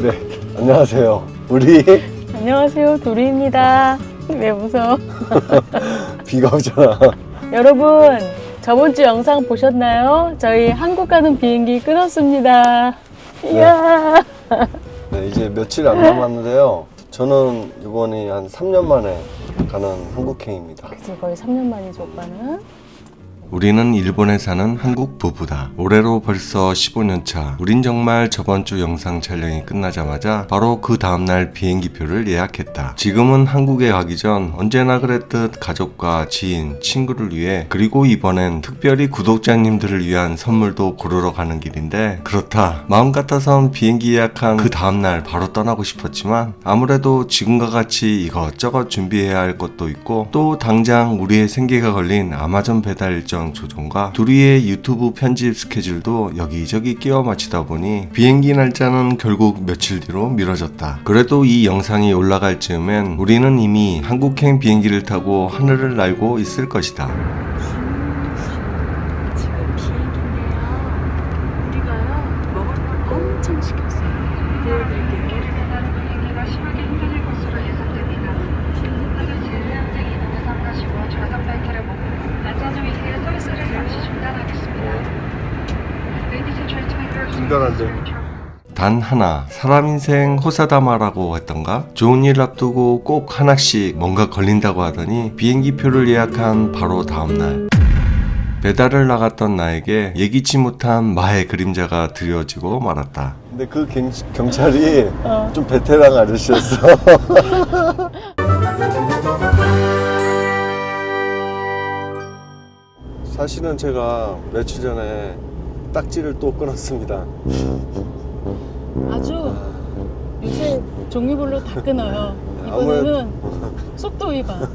네, 안녕하세요. 우리 안녕하세요, 도리입니다. 왜 웃어? 비가 오잖아. 여러분, 저번 주 영상 보셨나요? 저희 한국 가는 비행기 끊었습니다. 이야. 네, 이제 며칠 안 남았는데요. 저는 이번이 한 3년 만에 가는 한국행입니다. 그치, 거의 3년 만이죠, 오빠는. 우리는 일본에 사는 한국 부부다. 올해로 벌써 15년 차. 우린 정말 저번 주 영상 촬영이 끝나자마자 바로 그 다음날 비행기표를 예약했다. 지금은 한국에 가기 전 언제나 그랬듯 가족과 지인, 친구를 위해 그리고 이번엔 특별히 구독자님들을 위한 선물도 고르러 가는 길인데 그렇다. 마음 같아선 비행기 예약한 그 다음날 바로 떠나고 싶었지만 아무래도 지금과 같이 이것저것 준비해야 할 것도 있고 또 당장 우리의 생계가 걸린 아마존 배달 일정 조정과 둘이의 유튜브 편집 스케줄도 여기저기 끼워 맞추다 보니 비행기 날짜는 결국 며칠 뒤로 미뤄졌다. 그래도 이 영상이 올라갈 즈음엔 우리는 이미 한국행 비행기를 타고 하늘을 날고 있을 것이다. 지금 비행기인데요. 우리가요, 먹을 걸 엄청 시켰어요. 보여드릴게요. 배달 비행기가 심하게 힘들릴 것으로 예상됩니다. 하루 제외항쟁 이동에 삼가시고 좌석 발키를 먹고 안전 위기의 서비스를 잠시 중단하겠습니다. Ladies and 중단한대. 단 하나 사람 인생 호사다마라고 했던가 좋은 일 앞두고 꼭 하나씩 뭔가 걸린다고 하더니 비행기 표를 예약한 바로 다음날 배달을 나갔던 나에게 예기치 못한 마의 그림자가 드려지고 말았다. 근데 그 경, 경찰이 어. 좀 베테랑 아저씨였어. 사실은 제가 며칠 전에 딱지를 또 끊었습니다. 아주 요새 종류별로 다 끊어요. 이번에는 속도 위반.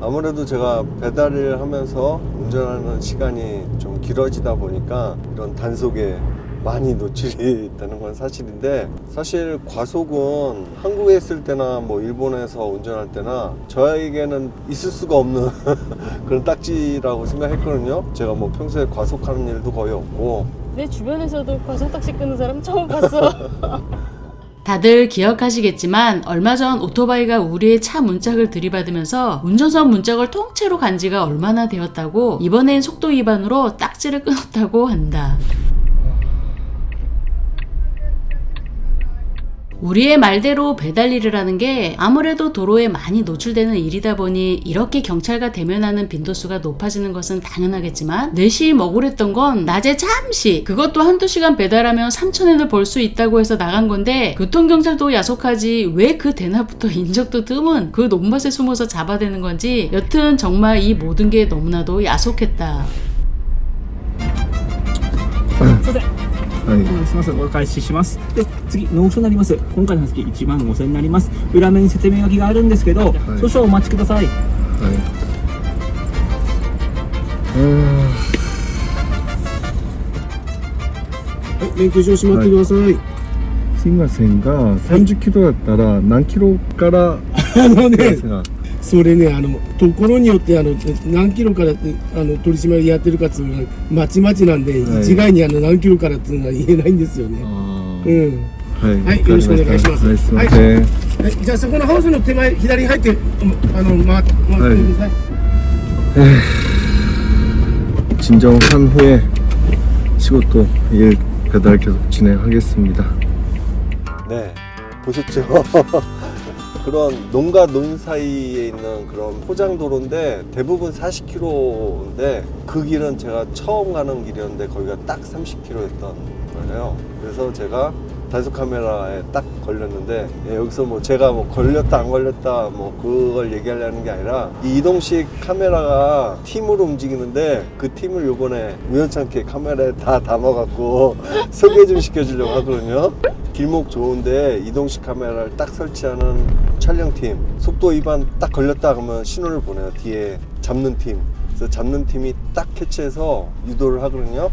아무래도 제가 배달을 하면서 운전하는 시간이 좀 길어지다 보니까 이런 단속에 많이 노출이 되는 건 사실인데 사실 과속은 한국에 있을 때나 뭐 일본에서 운전할 때나 저에게는 있을 수가 없는 그런 딱지라고 생각했거든요. 제가 뭐 평소에 과속하는 일도 거의 없고 내 주변에서도 과속탁시 끊는 사람 처음 봤어. 다들 기억하시겠지만 얼마 전 오토바이가 우리의 차 문짝을 들이받으면서 운전석 문짝을 통째로 간 지가 얼마나 되었다고 이번엔 속도 위반으로 딱지를 끊었다고 한다. 우리의 말대로 배달 일을 하는 게 아무래도 도로에 많이 노출되는 일이다 보니 이렇게 경찰과 대면하는 빈도수가 높아지는 것은 당연하겠지만 넷이 억울했던 건 낮에 잠시 그것도 한두 시간 배달하면 3천엔을 벌 수 있다고 해서 나간 건데 교통경찰도 야속하지 왜 그 대낮부터 인적도 드문 그 논밭에 숨어서 잡아대는 건지 여튼 정말 이 모든 게 너무나도 야속했다. はいすみません、お返しします。で、次、納付書になります。今回の話1万5000円になります。裏面に説明書きがあるんですけど、少々お待ちください。はい、免許証しまってください。すいませんが、30キロだったら何キロから あのねそれね、あの、ところによって、あの、何キロから、あの、取り締まりやってるかっていうのは、まちまちなんで、はい一概にあの、何キロからっていうのは言えないんですよね。あうん。ーはいよろしくお願いしますはい、すいません。はい、じゃあそこのハウスの手前、左に入って、あの、回って、回ってください。 진정한 후에仕事, 일, 배달 계속 진행하겠습니다. 네 보셨죠? 그런 논과 논 사이에 있는 그런 포장 도로인데 대부분 40km인데 그 길은 제가 처음 가는 길이었는데 거기가 딱 30km였던 거예요. 그래서 제가 단속 카메라에 딱 걸렸는데 예, 여기서 뭐 제가 뭐 걸렸다 안 걸렸다 뭐 그걸 얘기하려는 게 아니라 이 이동식 카메라가 팀으로 움직이는데 그 팀을 요번에 우연찮게 카메라에 다 담아갖고 소개 좀 시켜주려고 하거든요. 길목 좋은데 이동식 카메라를 딱 설치하는 촬영팀 속도 위반 딱 걸렸다 그러면 신호를 보내요 뒤에 잡는 팀. 그래서 잡는 팀이 딱 캐치해서 유도를 하거든요.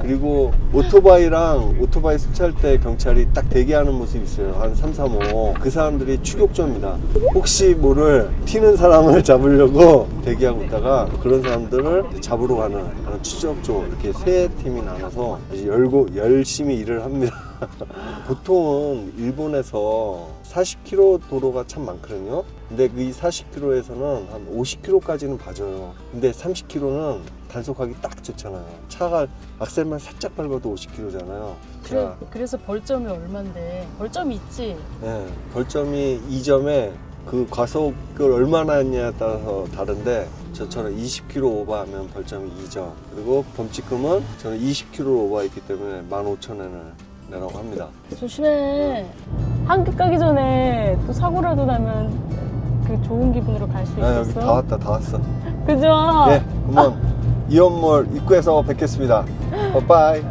그리고 오토바이랑 오토바이 수차할 때 경찰이 딱 대기하는 모습이 있어요. 한 3, 3, 5. 그 사람들이 추격조입니다. 혹시 모를 튀는 사람을 잡으려고 대기하고 있다가 그런 사람들을 잡으러 가는 그런 추격조 이렇게 세 팀이 나눠서 열고 열심히 일을 합니다. 보통은 일본에서 40km 도로가 참 많거든요. 근데 그이 40km에서는 한 50km까지는 봐줘요. 근데 30km는 단속하기 딱 좋잖아요. 차가 악셀만 살짝 밟아도 50km잖아요. 그래, 그래서 벌점이 얼만데 벌점이 있지 네, 벌점이 2점에 그 과속을 얼마나 했냐에 따라서 다른데 저처럼 20km 오버하면 벌점이 2점 그리고 범칙금은 저는 20km 오버했기 때문에 15,000원을 내라고 합니다. 조심해. 한국 가기 전에 또 사고라도 나면 그 좋은 기분으로 갈수 아, 여기 다 왔다 다 왔어. 그죠? 예 그러면 이온몰 입구에서 뵙겠습니다. 바이바이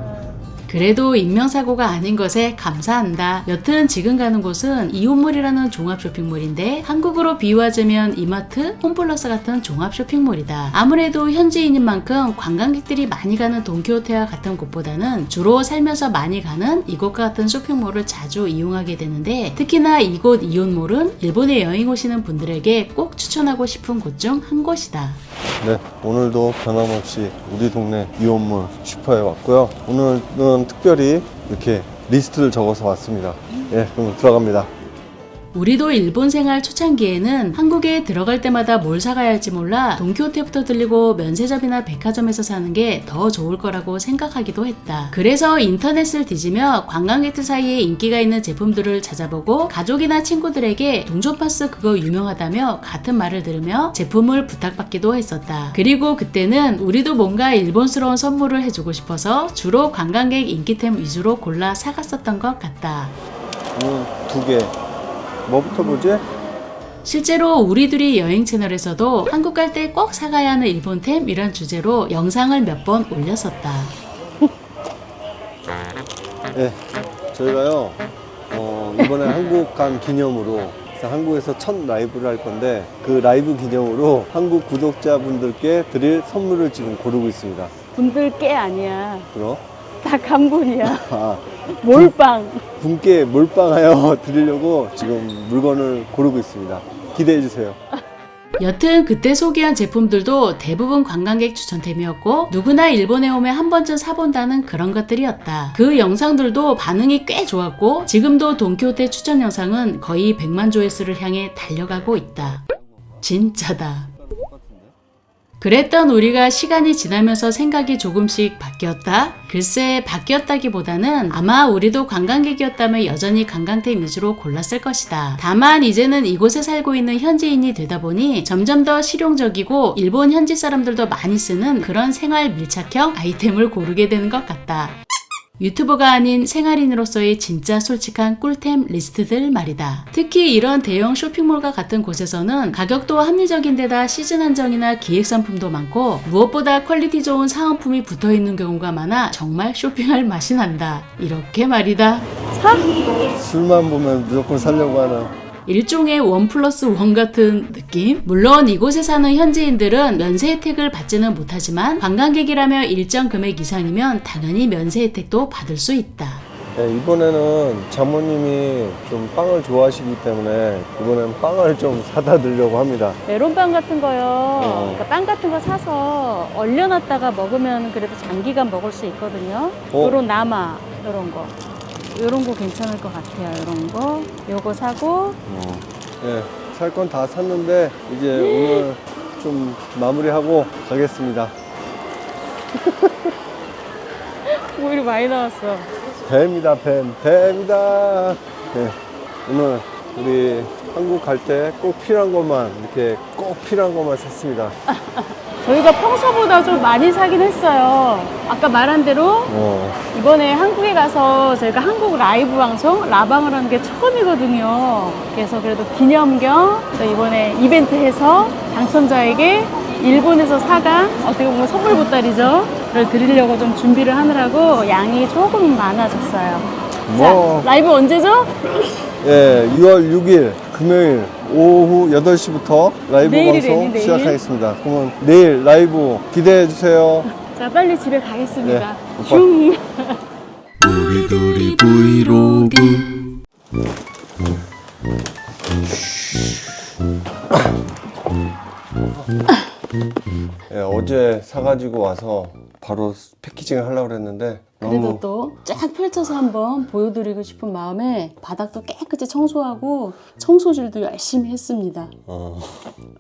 그래도 인명사고가 아닌 것에 감사한다. 여튼 지금 가는 곳은 이온몰이라는 종합 쇼핑몰인데 한국으로 비유하자면 이마트, 홈플러스 같은 종합 쇼핑몰이다. 아무래도 현지인인 만큼 관광객들이 많이 가는 돈키호테와 같은 곳보다는 주로 살면서 많이 가는 이곳과 같은 쇼핑몰을 자주 이용하게 되는데 특히나 이곳 이온몰은 일본에 여행 오시는 분들에게 꼭 추천하고 싶은 곳 중 한 곳이다. 네, 오늘도 변함없이 우리 동네 이온몰 슈퍼에 왔고요. 오늘은 특별히 이렇게 리스트를 적어서 왔습니다. 예, 그럼 들어갑니다. 우리도 일본 생활 초창기에는 한국에 들어갈 때마다 뭘 사가야 할지 몰라 돈키호테부터 들리고 면세점이나 백화점에서 사는 게 더 좋을 거라고 생각하기도 했다. 그래서 인터넷을 뒤지며 관광객들 사이에 인기가 있는 제품들을 찾아보고 가족이나 친구들에게 동전파스 그거 유명하다며 같은 말을 들으며 제품을 부탁받기도 했었다. 그리고 그때는 우리도 뭔가 일본스러운 선물을 해주고 싶어서 주로 관광객 인기템 위주로 골라 사갔었던 것 같다. 오늘 두 개. 뭐부터 보지? 실제로 우리 둘이 여행 채널에서도 한국 갈 때 꼭 사가야 하는 일본템 이런 주제로 영상을 몇 번 올렸었다. 예, 저희가요, 어, 이번에 한국 간 기념으로 그래서 한국에서 첫 라이브를 할 건데 그 라이브 기념으로 한국 구독자분들께 드릴 선물을 지금 고르고 있습니다. 분들 꽤 아니야 그럼 다한 분이야 아, 몰빵 분께 몰빵하여 드리려고 지금 물건을 고르고 있습니다. 기대해 주세요. 여튼 그때 소개한 제품들도 대부분 관광객 추천템이었고 누구나 일본에 오면 한 번쯤 사본다는 그런 것들이었다. 그 영상들도 반응이 꽤 좋았고 지금도 돈키호테 추천 영상은 거의 100만 조회수를 향해 달려가고 있다. 진짜다. 그랬던 우리가 시간이 지나면서 생각이 조금씩 바뀌었다? 글쎄, 바뀌었다기보다는 아마 우리도 관광객이었다면 여전히 관광템 위주로 골랐을 것이다. 다만 이제는 이곳에 살고 있는 현지인이 되다 보니 점점 더 실용적이고 일본 현지 사람들도 많이 쓰는 그런 생활 밀착형 아이템을 고르게 되는 것 같다. 유튜버가 아닌 생활인으로서의 진짜 솔직한 꿀템 리스트들 말이다. 특히 이런 대형 쇼핑몰과 같은 곳에서는 가격도 합리적인 데다 시즌 한정이나 기획 상품도 많고 무엇보다 퀄리티 좋은 사은품이 붙어 있는 경우가 많아 정말 쇼핑할 맛이 난다. 이렇게 말이다. 술만 보면 무조건 살려고 하는 일종의 원 플러스 원 같은 느낌? 물론 이곳에 사는 현지인들은 면세 혜택을 받지는 못하지만 관광객이라며 일정 금액 이상이면 당연히 면세 혜택도 받을 수 있다. 네, 이번에는 장모님이 좀 빵을 좋아하시기 때문에 이번엔 빵을 좀 사다 드리려고 합니다. 메론빵 같은 거요. 어. 그러니까 빵 같은 거 사서 얼려놨다가 먹으면 그래도 장기간 먹을 수 있거든요. 어. 요런 나마 요런 거. 요런 거 괜찮을 것 같아요. 요런 거. 요거 사고 네, 살 건 다 샀는데 이제 오늘 좀 마무리하고 가겠습니다. 오일이 많이 나왔어. 뱀이다, 뱀, 뱀이다. 네, 오늘 우리 한국 갈 때 꼭 필요한 것만 이렇게 꼭 필요한 것만 샀습니다. 저희가 평소보다 좀 많이 사긴 했어요. 아까 말한 대로 어, 이번에 한국에 가서 저희가 한국 라이브 방송 라방을 하는 게 처음이거든요. 그래서 그래도 기념 겸 이번에 이벤트 해서 당첨자에게 일본에서 사간 어떻게 보면 선물 보따리죠. 를 드리려고 좀 준비를 하느라고 양이 조금 많아졌어요. 뭐, 자, 라이브 언제죠? 예, 6월 6일 금요일 오후 8시부터 라이브 방송 내일. 시작하겠습니다. 그러면 내일 라이브 기대해 주세요. 자, 빨리 집에 가겠습니다. 네. 슝. 우리 둘이 브이로그 예, 어제 사가지고 와서 바로 패키징을 하려고 그랬는데 그래도 또 쫙 펼쳐서 한번 보여드리고 싶은 마음에 바닥도 깨끗이 청소하고 청소질도 열심히 했습니다. 어,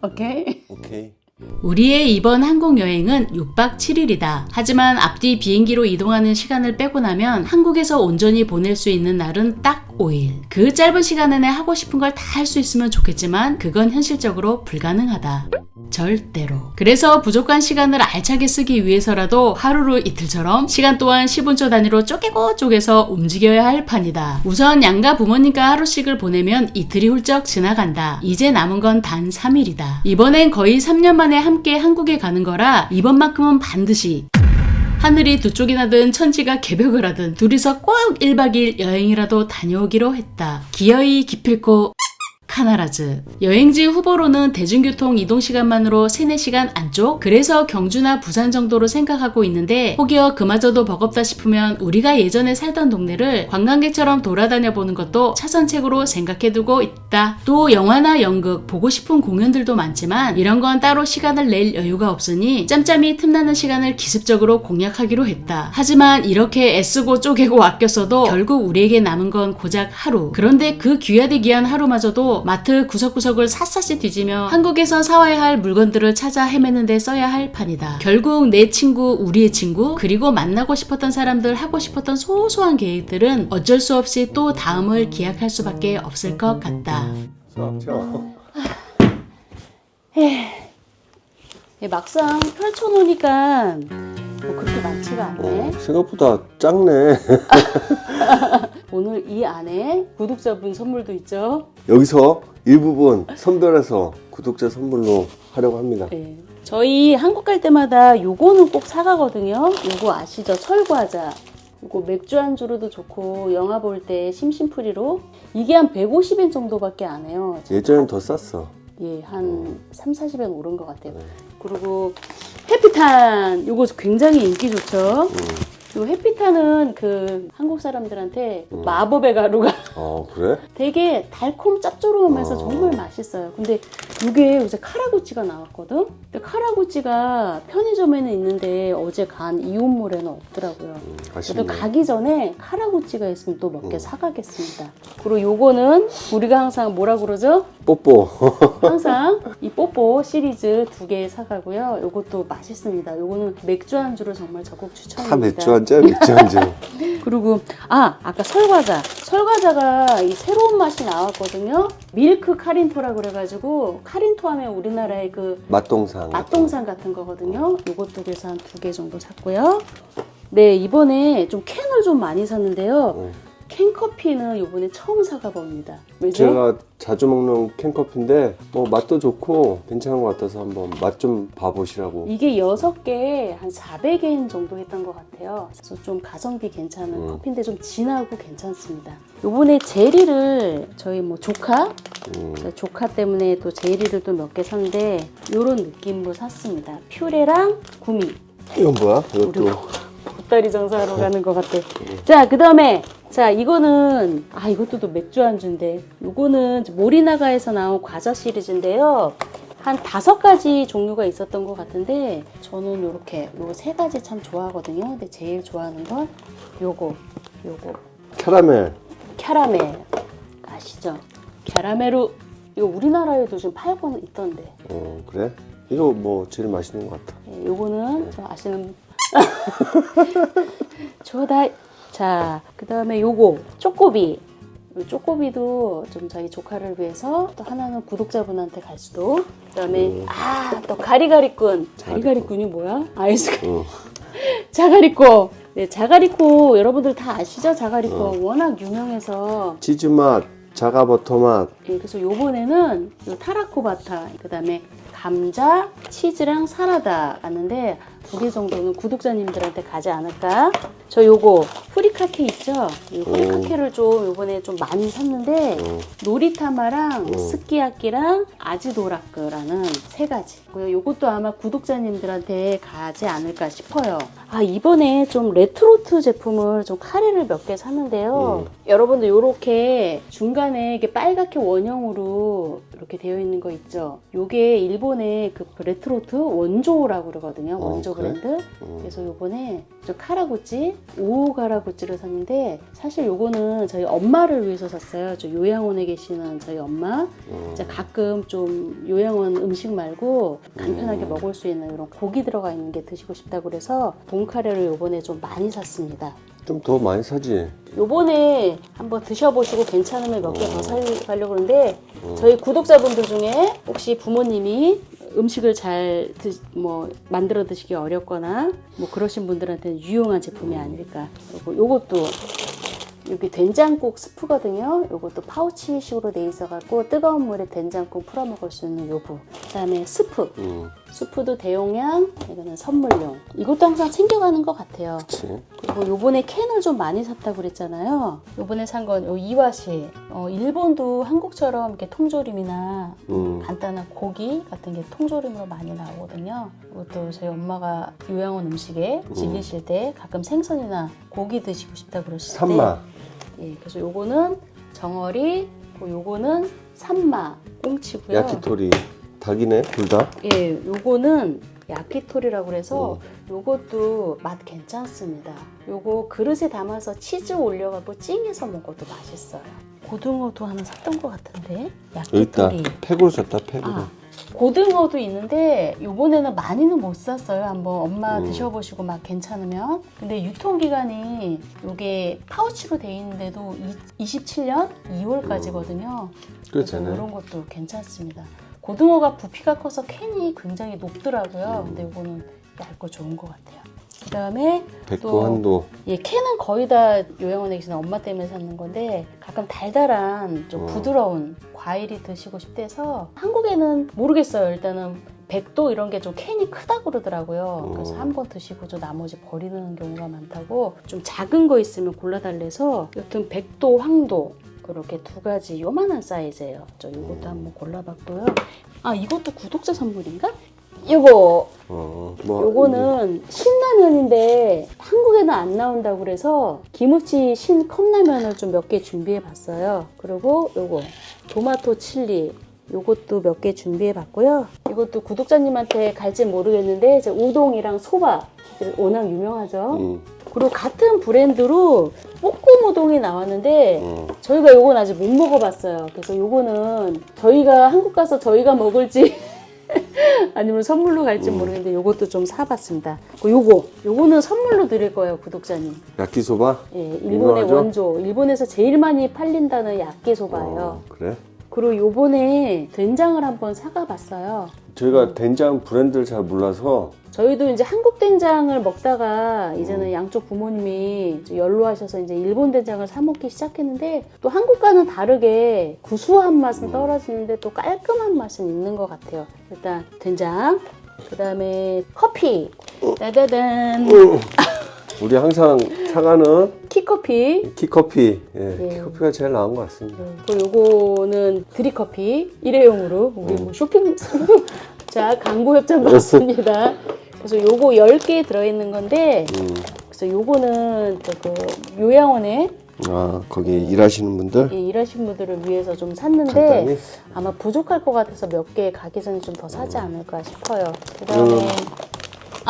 오케이? 오케이. 우리의 이번 한국 여행은 6박 7일이다. 하지만 앞뒤 비행기로 이동하는 시간을 빼고 나면 한국에서 온전히 보낼 수 있는 날은 딱 5일. 그 짧은 시간 안에 하고 싶은 걸 다 할 수 있으면 좋겠지만 그건 현실적으로 불가능하다. 절대로. 그래서 부족한 시간을 알차게 쓰기 위해서라도 하루를 이틀처럼 시간 또한 10분초 단위로 쪼개고 쪼개서 움직여야 할 판이다. 우선 양가 부모님과 하루씩을 보내면 이틀이 훌쩍 지나간다. 이제 남은 건 단 3일이다. 이번엔 거의 3년 만에 함께 한국에 가는 거라 이번만큼은 반드시 하늘이 두 쪽이 나 든 천지가 개벽을 하든 둘이서 꼭 1박 2일 여행이라도 다녀오기로 했다. 기어이 기필코 카나라즈. 여행지 후보로는 대중교통 이동 시간만으로 3, 4시간 안쪽? 그래서 경주나 부산 정도로 생각하고 있는데 혹여 그마저도 버겁다 싶으면 우리가 예전에 살던 동네를 관광객처럼 돌아다녀 보는 것도 차선책으로 생각해두고 있다. 또 영화나 연극, 보고 싶은 공연들도 많지만 이런 건 따로 시간을 낼 여유가 없으니 짬짬이 틈나는 시간을 기습적으로 공략하기로 했다. 하지만 이렇게 애쓰고 쪼개고 아껴 써도 결국 우리에게 남은 건 고작 하루. 그런데 그 귀하디 귀한 하루마저도 마트 구석구석을 샅샅이 뒤지며 한국에서 사와야 할 물건들을 찾아 헤매는데 써야 할 판이다. 결국 내 친구, 우리의 친구, 그리고 만나고 싶었던 사람들 하고 싶었던 소소한 계획들은 어쩔 수 없이 또 다음을 기약할 수밖에 없을 것 같다. 자. 예, 막상 펼쳐놓으니까 뭐 그렇게 많지가 않네. 어, 생각보다 작네. 오늘 이 안에 구독자분 선물도 있죠. 여기서 일부분 선별해서 구독자 선물로 하려고 합니다. 네. 저희 한국 갈 때마다 요거는 꼭 사가거든요. 요거 아시죠? 철과자. 요거 맥주 안주로도 좋고 영화 볼 때 심심풀이로 이게 한 150엔 정도밖에 안 해요. 예전엔 더 쌌어. 예, 한 3, 40엔 오른 것 같아요. 네. 그리고 해피탄 요거 굉장히 인기 좋죠. 음. 요 해피탄은 그 한국 사람들한테 음. 마법의 가루가 어, 그래? 되게 달콤 짭조름하면서 어. 정말 맛있어요. 근데 이게 요새 카라구찌가 나왔거든? 근데 카라구찌가 편의점에는 있는데 어제 간 이온몰에는 없더라고요. 음, 그래도 아쉽네. 가기 전에 카라구찌가 있으면 또 몇 개 음. 사가겠습니다. 그리고 요거는 우리가 항상 뭐라 그러죠? 뽀뽀. 항상 이 뽀뽀 시리즈 두 개 사가고요. 요것도 맛있습니다. 요거는 맥주 안주로 정말 적극 추천입니다. 다 맥주 한 잔, 맥주 한 잔. 그리고 아 아까 설과자 설과자가 이 새로운 맛이 나왔거든요 밀크 카린토라 그래가지고 카린토 하면 우리나라의 그 맛동산. 맛동산 같은 거거든요 요것도 그래서 한 두 개 정도 샀고요 네 이번에 좀 캔을 좀 많이 샀는데요 어. 캔커피는 이번에 처음 사가 봅니다 왜죠? 제가 자주 먹는 캔커피인데 뭐 맛도 좋고 괜찮은 것 같아서 한번 맛 좀 봐보시라고. 이게 6개에 한 400엔 정도 했던 것 같아요. 그래서 좀 가성비 괜찮은 음. 커피인데 좀 진하고 괜찮습니다. 요번에 제리를 저희 뭐 조카, 음. 네, 조카 때문에 또 제리를 또 몇 개 샀는데 요런 느낌으로 샀습니다. 퓨레랑 구미. 이건 뭐야? 이것도. 우리 보따리 장사하러 가는 것 같아. 자, 그 다음에 자 이거는 아 이것도 또 맥주 안주인데 요거는 모리나가에서 나온 과자 시리즈인데요. 한 다섯 가지 종류가 있었던 것 같은데 저는 요렇게 요 세 가지 참 좋아하거든요. 근데 제일 좋아하는 건 요거 요거 캐러멜. 캐러멜 아시죠? 캐러멜로 이거 우리나라에도 지금 팔고 있던데 어, 그래? 이거 뭐 제일 맛있는 것 같아. 예, 요거는 저 아시는 좋다. 자, 그 다음에 요거 쪼꼬비. 요 쪼꼬비도 좀 자기 조카를 위해서 또 하나는 구독자분한테 갈 수도. 그 다음에 음. 아또 가리가리꾼. 가리가리꾼이 뭐야? 아이스크림. 어. 자가리코. 네, 자가리코 여러분들 다 아시죠? 자가리코 어. 워낙 유명해서 치즈 맛, 자가 버터 맛. 예, 그래서 요번에는 요 타라코바타, 그 다음에 감자, 치즈랑 사라다 갔는데 두 개 정도는 구독자님들한테 가지 않을까? 저 요거 후리카케 있죠? 이 후리카케를 좀 요번에 좀 많이 샀는데 어. 노리타마랑 어. 스키야키랑 아지도라크라는 세 가지. 요것도 아마 구독자님들한테 가지 않을까 싶어요. 아 이번에 좀 레트로트 제품을 좀 카레를 몇 개 샀는데요. 여러분들 요렇게 중간에 이게 빨갛게 원형으로 이렇게 되어 있는 거 있죠. 요게 일본의 그 레트로트 원조라고 그러거든요. 원조 기초 그래? 브랜드. 음. 그래서 요번에 저 카라구찌, 오가라구찌를 샀는데 사실 요거는 저희 엄마를 위해서 샀어요. 저 요양원에 계시는 저희 엄마. 음. 이제 가끔 좀 요양원 음식 말고 간편하게 음. 먹을 수 있는 이런 고기 들어가 있는 게 드시고 싶다고 그래서 봉카레를 요번에 좀 많이 샀습니다. 좀 더 많이 사지. 요번에 한번 드셔보시고 괜찮으면 몇 개더 사려고 그러는데 음. 저희 구독자분들 중에 혹시 부모님이 음식을 잘 뭐 만들어 드시기 어렵거나 뭐 그러신 분들한테는 유용한 제품이 아닐까. 그리고 요것도 여기 된장국 스프거든요. 요것도 파우치식으로 돼 있어갖고 뜨거운 물에 된장국 풀어 먹을 수 있는 요부. 그다음에 스프. 음, 스프도 대용량, 이거는 선물용. 이것도 항상 챙겨가는 것 같아요. 그치. 그리고 요번에 캔을 좀 많이 샀다고 그랬잖아요. 요번에 산건요 이와시. 어, 일본도 한국처럼 이렇게 통조림이나 음, 간단한 고기 같은 게 통조림으로 많이 나오거든요. 이것도 저희 엄마가 요양원 음식에 즐기실 때 가끔 생선이나 고기 드시고 싶다 그러실 때 산마. 예, 그래서 요거는 정어리, 그리고 요거는 산마, 꽁치고요. 야키토리. 닭이네, 둘 다. 예, 요거는 야키토리라고 어. 요것도 맛 괜찮습니다. 요거 그릇에 담아서 치즈 올려갖고 찡해서 먹어도 맛있어요. 고등어도 하나 샀던 것 같은데 여기 있다. 야키토리. 팩으로 샀다, 팩으로. 아, 고등어도 있는데 요번에는 많이는 못 샀어요. 한번 엄마 음. 드셔보시고 막 괜찮으면. 근데 유통기간이 요게 파우치로 돼 있는데도 27년 2월까지거든요. 그렇잖아요. 이런 것도 괜찮습니다. 고등어가 부피가 커서 캔이 굉장히 높더라고요. 근데 이거는 얇고 좋은 것 같아요. 그다음에 백도 또- 한도. 예, 캔은 거의 다 요양원에 계시는 엄마 때문에 샀는 건데 가끔 달달한 좀 어. 부드러운 과일이 드시고 싶대서 한국에는 모르겠어요. 일단은 백도 이런 게 좀 캔이 크다 그러더라고요. 그래서 어. 한번 드시고 저 나머지 버리는 경우가 많다고 좀 작은 거 있으면 골라달래서 여튼 백도, 황도 그렇게 두 가지 요만한 사이즈예요. 저 이것도 한번 골라봤고요. 아 이것도 구독자 선물인가? 이거 어, 뭐. 요거는 신라면인데 한국에는 안 나온다고 그래서 김치 신 컵라면을 좀 몇 개 준비해 봤어요. 그리고 요거 토마토 칠리 요것도 몇 개 준비해 봤고요. 이것도 구독자님한테 갈지 모르겠는데 이제 우동이랑 소바 워낙 유명하죠. 음, 그리고 같은 브랜드로 볶음 우동이 나왔는데 음. 저희가 요건 아직 못 먹어봤어요. 그래서 요거는 저희가 한국 가서 저희가 먹을지 아니면 선물로 갈지 음. 모르겠는데 요것도 좀 사봤습니다. 그리고 요거 요거는 선물로 드릴 거예요 구독자님. 야키소바? 예, 일본의 유명하죠? 원조, 일본에서 제일 많이 팔린다는 야끼소바예요. 어, 그래? 그리고 요번에 된장을 한번 사가 봤어요. 저희가 된장 브랜드를 잘 몰라서 저희도 이제 한국 된장을 먹다가 이제는 음. 양쪽 부모님이 이제 연로하셔서 이제 일본 된장을 사 먹기 시작했는데 또 한국과는 다르게 구수한 맛은 음. 떨어지는데 또 깔끔한 맛은 있는 것 같아요. 일단 된장, 그 다음에 커피, 따다단, 우리 항상 사가는 키커피, 키커피. 예, 예. 키커피가 제일 나은 것 같습니다. 그리고 요거는 드립커피 일회용으로 우리 음. 뭐 쇼핑 자 광고 협찬 받았습니다. 그래서 요거 10개 들어있는 건데 음. 그래서 요거는 저그 요양원에 아, 거기 일하시는 분들? 이 일하신 분들을 위해서 좀 샀는데 간단히? 아마 부족할 것 같아서 몇 개 가기 전에 좀 더 사지 않을까 싶어요. 그다음에 음.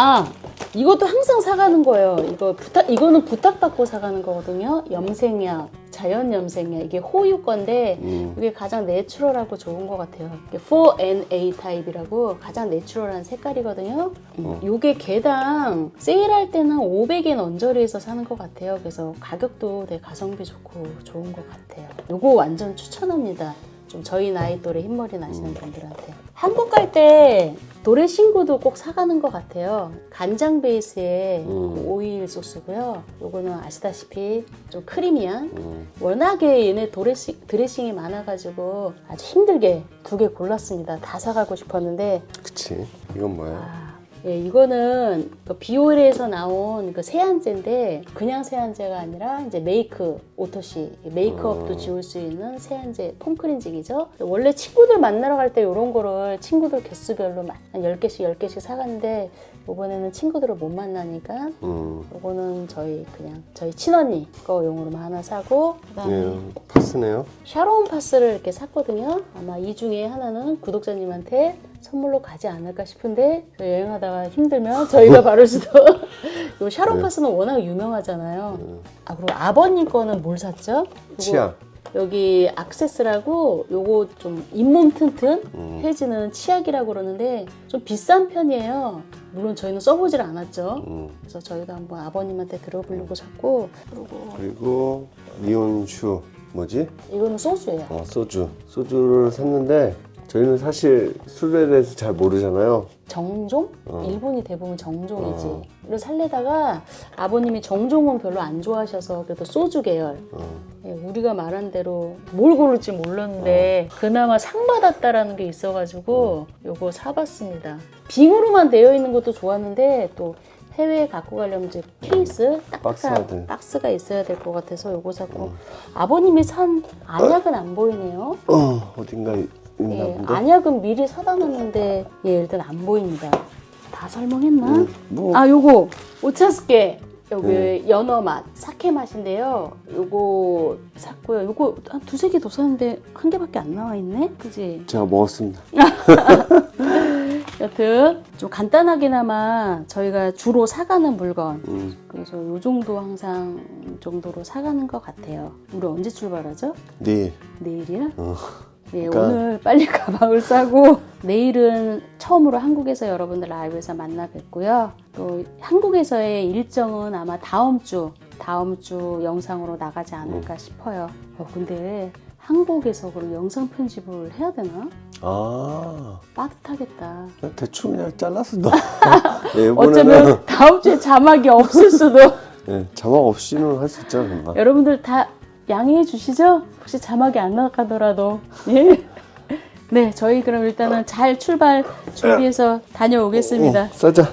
아 이것도 항상 사가는 거예요. 이거 부탁 이거는 부탁받고 사가는 거거든요. 염색약, 자연 염색약 이게 호유 건데 음. 이게 가장 내추럴하고 좋은 것 같아요. 이게 4NA 타입이라고 가장 내추럴한 색깔이거든요. 음, 이게 개당 세일할 때는 500엔 언저리에서 사는 것 같아요. 그래서 가격도 되게 가성비 좋고 좋은 것 같아요. 이거 완전 추천합니다. 좀 저희 나이 또래 흰머리 나시는 분들한테. 한국 갈때 도레싱구도 꼭 사가는 것 같아요. 간장 베이스의 음. 오일 소스고요. 요거는 아시다시피 좀 크리미한 음. 워낙에 얘네 드레싱, 드레싱이 많아가지고 아주 힘들게 두 개 골랐습니다. 다 사가고 싶었는데 그치. 이건 뭐야? 아, 예, 이거는 그 비오레에서 나온 그 세안제인데 그냥 세안제가 아니라 이제 메이크 오토시 메이크업도 어. 지울 수 있는 세안제 폼크린직이죠. 원래 친구들 만나러 갈 때 이런 거를 친구들 개수별로 막한 10개씩 10개씩 사갔는데 이번에는 친구들을 못 만나니까 음. 이거는 저희 그냥 저희 친언니 거 용으로만 하나 사고 그다음에 예, 파스네요. 샤론 파스를 이렇게 샀거든요. 아마 이 중에 하나는 구독자님한테 선물로 가지 않을까 싶은데 저 여행하다가 힘들면 저희가 바를 수도. 요 샤론 파스는 워낙 유명하잖아요. 아 그리고 아버님 거는 뭘 샀죠? 치아. 여기 악세스라고 요거 좀 잇몸 튼튼 음. 해지는 치약이라고 그러는데 좀 비싼 편이에요. 물론 저희는 써보질 않았죠. 음. 그래서 저희도 한번 아버님한테 들어보려고 샀고 그리고 그리고 이온슈 뭐지? 이거는 소주예요. 어, 소주. 소주를 샀는데 저희는 사실 술에 대해서 잘 모르잖아요. 정종? 어. 일본이 대부분 정종이지. 어. 그리고 살래다가 아버님이 정종은 별로 안 좋아하셔서 그래도 소주 계열. 어. 예, 우리가 말한 대로 뭘 고를지 몰랐는데 그나마 상 받았다라는 게 있어가지고 요거 사봤습니다. 빙으로만 되어 있는 것도 좋았는데 또 해외에 갖고 가려면 이제 케이스 박스가 딱딱한 돼. 박스가 있어야 될 것 같아서 요거 샀고 아버님이 산 안약은 안 보이네요. 어, 어딘가 예, 본데. 안약은 미리 사다 놨는데 예, 일단 안 보입니다. 다 설명했나? 음, 뭐 아 요거 오차스케 여기 네. 연어 맛 사케 맛인데요. 요거 샀고요. 요거 한 두세 개 더 샀는데 한 개밖에 안 나와 있네. 그지? 제가 먹었습니다. 여튼 좀 간단하게나마 저희가 주로 사가는 물건 음. 그래서 요 정도 항상 정도로 사가는 것 같아요. 우리 언제 출발하죠? 네. 내일이야? 어. 네, 그러니까- 오늘 빨리 가방을 싸고 내일은 처음으로 한국에서 여러분들 라이브에서 만나 뵙고요. 또 한국에서의 일정은 아마 다음 주, 다음 주 영상으로 나가지 않을까 싶어요. 어, 근데 한국에서 그럼 영상 편집을 해야 되나? 아. 빠듯하겠다. 대충 그냥 잘라서 넣어. 네, 이번에는 어쩌면 다음 주에 자막이 없을 수도. 네, 자막 없이는 할 수 있잖아. 여러분들 다 양해해 주시죠? 혹시 자막이 안 나가더라도. 예. 네, 저희 그럼 일단은 잘 출발 준비해서 다녀오겠습니다. 어, 싸자.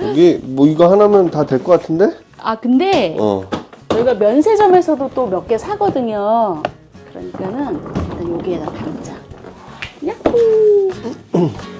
여기 뭐 이거 하나면 다 될 것 같은데? 아, 근데 어. 저희가 면세점에서도 또 몇 개 사거든요. 그러니까는 일단 여기에다 담자. 야호!